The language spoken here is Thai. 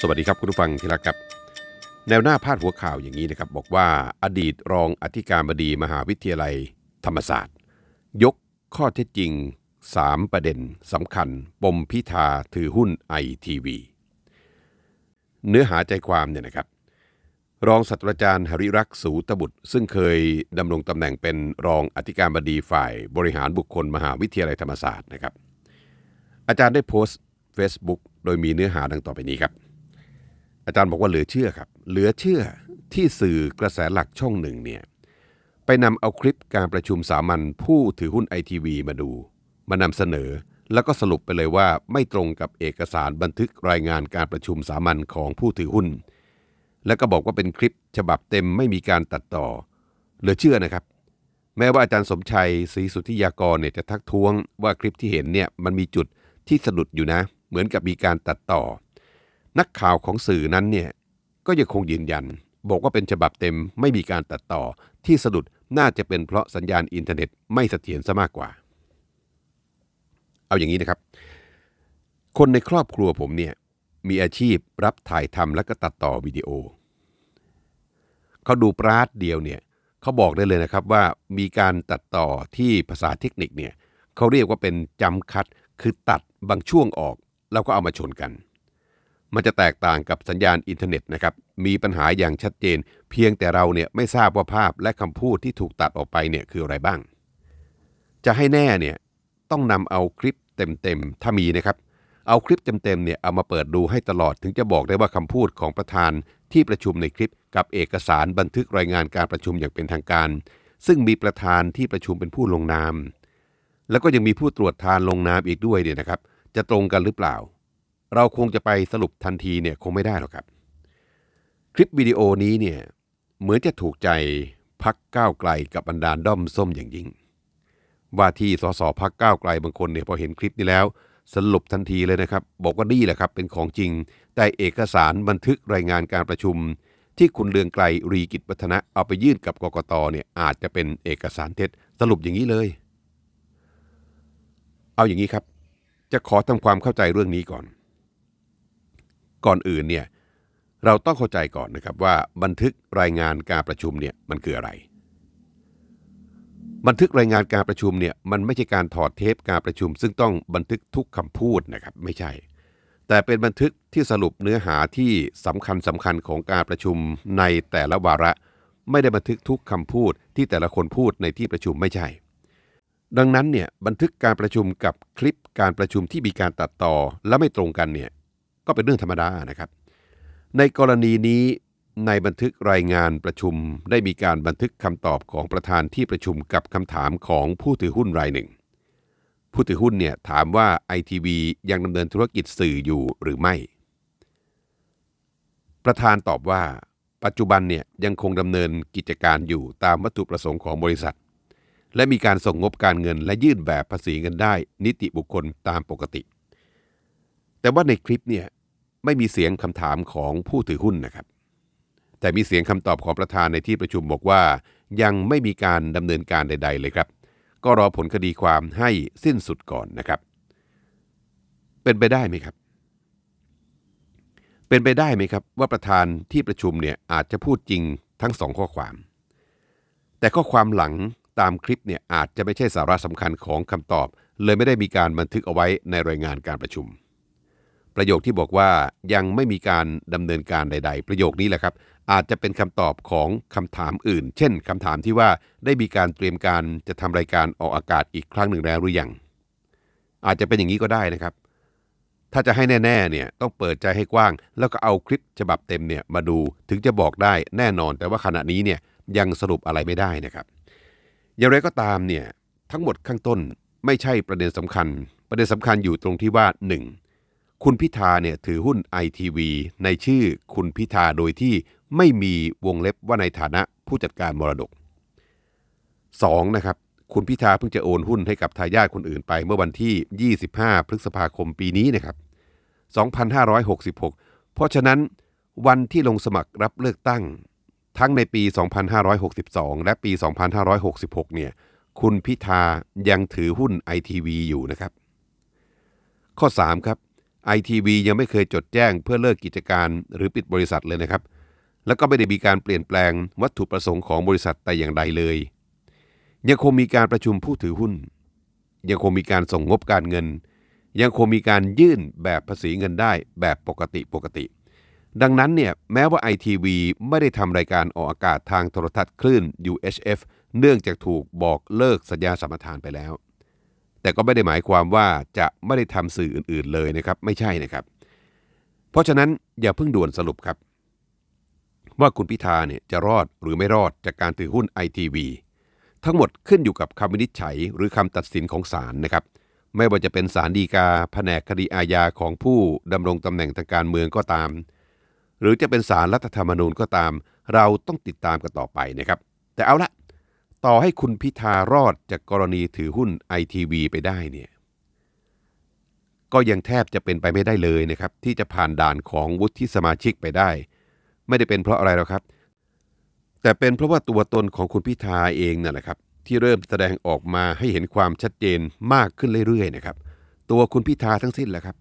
สวัสดีครับคุณผู้ฟังที่รักครับ แนวหน้าพาดหัวข่าวอย่างนี้นะครับ บอกว่าอดีตรองอธิการบดีมหาวิทยาลัยธรรมศาสตร์ ยกข้อเท็จจริง 3 ประเด็นสำคัญ ปมพิธาถือหุ้นไอทีวีเนื้อหาใจความเนี่ยนะครับ รองศาสตราจารย์หริรักษ์สูตบุตร ซึ่งเคยดำรงตำแหน่งเป็นรองอธิการบดีฝ่ายบริหารบุคคลมหาวิทยาลัยธรรมศาสตร์นะครับ อาจารย์ได้โพสต์ Facebook โดยมีเนื้อหาดังต่อไปนี้ครับ อาจารย์บอกว่าเหลือเชื่อครับ เหลือเชื่อที่สื่อกระแสหลักช่องหนึ่งเนี่ยไปนำเอาคลิปการประชุมสามัญผู้ถือหุ้นไอทีวีมาดู มานำเสนอ แล้วก็สรุปไปเลยว่าไม่ตรงกับเอกสารบันทึกรายงานการประชุมสามัญของผู้ถือหุ้น แล้วก็บอกว่าเป็นคลิปฉบับเต็มไม่มีการตัดต่อ เหลือเชื่อนะครับ แม้ว่าอาจารย์สมชัยศรีสุทธิยากรเนี่ยจะทักท้วงว่าคลิปที่เห็นเนี่ยมันมีจุดที่สะดุดอยู่นะ เหมือนกับมีการตัดต่อ นักข่าวของสื่อนั้นเนี่ยก็ยังคงยืนยัน บอกว่าเป็นฉบับเต็มไม่มีการตัดต่อที่สะดุดน่าจะเป็นเพราะสัญญาณอินเทอร์เน็ตไม่เสถียรซะมากกว่า เอาอย่างนี้นะครับ คนในครอบครัวผมเนี่ยมีอาชีพรับถ่ายทำและก็ตัดต่อวิดีโอ เขาดูปราดเดียวเนี่ยเขาบอกได้เลยนะครับว่ามีการตัดต่อที่ภาษาเทคนิคเนี่ยเขาเรียกว่าเป็นจำคัดคือตัดบางช่วงออก แล้วก็เอามาชนกัน มันจะแตกต่างกับสัญญาณอินเทอร์เน็ตนะครับ มีปัญหาอย่างชัดเจน เพียงแต่เราเนี่ยไม่ทราบว่าภาพและคำพูดที่ถูกตัดออกไปเนี่ยคืออะไรบ้าง จะให้แน่เนี่ยต้องนำเอาคลิปเต็มๆถ้ามีนะครับ เอาคลิปเต็มๆเนี่ยเอามาเปิดดูให้ตลอดถึงจะบอกได้ว่าคำพูดของประธานที่ประชุมในคลิปกับเอกสารบันทึกรายงานการประชุมอย่างเป็นทางการ ซึ่งมีประธานที่ประชุมเป็นผู้ลงนาม แล้วก็ยังมีผู้ตรวจทานลงนามอีกด้วยเนี่ยนะครับ จะตรงกันหรือเปล่า เราคงจะไปสรุปทันทีเนี่ยคงไม่ได้หรอกครับ คลิปวิดีโอนี้เนี่ยเหมือนจะถูกใจพักก้าวไกลกับบรรดาด้อมส้มอย่างยิ่ง ว่าที่สสพักก้าวไกลบางคนเนี่ยพอเห็นคลิปนี้แล้ว สรุปทันทีเลยนะครับ บอกว่านี่แหละครับเป็นของจริง แต่เอกสารบันทึกรายงานการประชุม ที่คุณเลืองไกลรีกิจวัฒนะเอาไปยื่นกับกกตเนี่ยอาจจะเป็นเอกสารเท็จสรุปอย่างนี้เลย เอาอย่างนี้ครับ จะขอทำความเข้าใจเรื่องนี้ก่อน ก่อนอื่นเนี่ยเราต้องเข้าใจก่อนนะครับว่าบันทึกรายงานการประชุมเนี่ยมันคืออะไร บันทึกรายงานการประชุมเนี่ยมันไม่ใช่การถอดเทปการประชุม ซึ่งต้องบันทึกทุกคำพูดนะครับไม่ใช่ แต่เป็นบันทึกที่สรุปเนื้อหาที่สำคัญสำคัญของการประชุมในแต่ละวาระ ไม่ได้บันทึกทุกคำพูดที่แต่ละคนพูดในที่ประชุมไม่ใช่ ดังนั้นเนี่ยบันทึกการประชุมกับคลิปการประชุมที่มีการตัดต่อและไม่ตรงกันเนี่ย ก็เป็นเรื่องธรรมดานะครับ ในกรณีนี้ในบันทึกรายงานประชุมได้มีการบันทึกคำตอบของประธานที่ประชุมกับคำถามของผู้ถือหุ้นรายหนึ่ง ผู้ถือหุ้นเนี่ยถามว่าไอทีวียังดำเนินธุรกิจสื่ออยู่หรือไม่ ประธานตอบว่า ปัจจุบันเนี่ยยังคงดำเนินกิจการอยู่ตามวัตถุประสงค์ของบริษัท และมีการส่งงบการเงินและยื่นแบบภาษีเงินได้นิติบุคคลตามปกติ แต่ว่าในคลิปเนี่ย ไม่มีเสียงคำถามของผู้ถือหุ้นนะครับ แต่มีเสียงคำตอบของประธานในที่ประชุมบอกว่า ยังไม่มีการดำเนินการใด ๆ เลยครับ ก็รอผลคดีความให้สิ้นสุดก่อนนะครับ เป็นไปได้ไหมครับ เป็นไปได้ไหมครับ ว่าประธานที่ประชุมเนี่ยอาจจะพูดจริงทั้งสองข้อความ แต่ข้อความหลังตามคลิปเนี่ยอาจจะไม่ใช่สาระสำคัญของคำตอบ เลยไม่ได้มีการบันทึกเอาไว้ในรายงานการประชุม ประโยคที่บอกว่ายังไม่มีการดำเนินการใด ๆ ประโยคนี้แหละครับ อาจจะเป็นคำตอบของคำถามอื่น เช่นคำถามที่ว่าได้มีการเตรียมการจะทำรายการออกอากาศอีกครั้งหนึ่งแล้วหรือยังอาจจะเป็นอย่างนี้ก็ได้นะครับ ถ้าจะให้แน่ๆเนี่ยต้องเปิดใจให้กว้าง แล้วก็เอาคลิปฉบับเต็มเนี่ยมาดูถึงจะบอกได้แน่นอน แต่ว่าขณะนี้เนี่ยยังสรุปอะไรไม่ได้นะครับ อย่างไรก็ตามเนี่ยทั้งหมดข้างต้นไม่ใช่ประเด็นสำคัญ ประเด็นสำคัญอยู่ตรงที่ว่า 1. คุณพิธาเนี่ยถือหุ้นไอทีวีในชื่อคุณพิธาโดยที่ไม่มีวงเล็บว่าในฐานะผู้จัดการมรดก 2. นะครับคุณพิธาเพิ่งจะโอนหุ้นให้กับทายาทคนอื่นไปเมื่อวันที่ 25 พฤษภาคมปีนี้นะครับ 2566 เพราะฉะนั้นวันที่ลงสมัครรับเลือกตั้ง ทั้งในปี 2562 และปี 2566 เนี่ยคุณพิธายังถือหุ้นไอทีวีอยู่นะครับ ข้อ 3 ครับ ไอทีวียังไม่เคยจดแจ้งเพื่อเลิกกิจการหรือปิดบริษัทเลยนะครับ แล้วก็ไม่ได้มีการเปลี่ยนแปลงวัตถุประสงค์ของบริษัทแต่อย่างใดเลย ยังคงมีการประชุมผู้ถือหุ้น ยังคงมีการส่งงบการเงิน ยังคงมีการยื่นแบบภาษีเงินได้แบบปกติปกติ ดังนั้นเนี่ยแม้ว่า ITV ไม่ได้ทำรายการออกอากาศทางโทรทัศน์คลื่น UHF เนื่องจากถูกบอกเลิกสัญญาสัมปทานไปแล้ว แต่ก็ไม่ได้หมายความว่าจะไม่ได้ทำสื่ออื่น ๆเลยนะครับ ไม่ใช่นะครับ เพราะฉะนั้นอย่าเพิ่งด่วนสรุปครับ ว่าคุณพิธาเนี่ยจะรอดหรือไม่รอดจากการถือหุ้น ITV ทั้งหมดขึ้นอยู่กับคำวินิจฉัยหรือคำตัดสินของศาลนะครับ ไม่ว่าจะเป็นศาลฎีกาแผนกคดีอาญาของผู้ดำรงตำแหน่งทางการเมืองก็ตาม หรือจะเป็นศาลรัฐธรรมนูญก็ตาม เราต้องติดตามกันต่อไปนะครับ แต่เอาละ ต่อให้คุณพิธารอดจากกรณีถือหุ้น ITV ไปได้เนี่ยก็ยังแทบจะเป็นไปไม่ได้เลยนะครับ ที่จะผ่านด่านของวุฒิสมาชิกไปได้ ไม่ได้เป็นเพราะอะไรหรอกครับ แต่เป็นเพราะว่าตัวตนของคุณพิธาเองนั่นแหละครับที่เริ่มแสดงออกมาให้เห็นความชัดเจนมากขึ้นเรื่อยๆนะครับ ตัวคุณพิธาทั้งสิ้นแหละครับ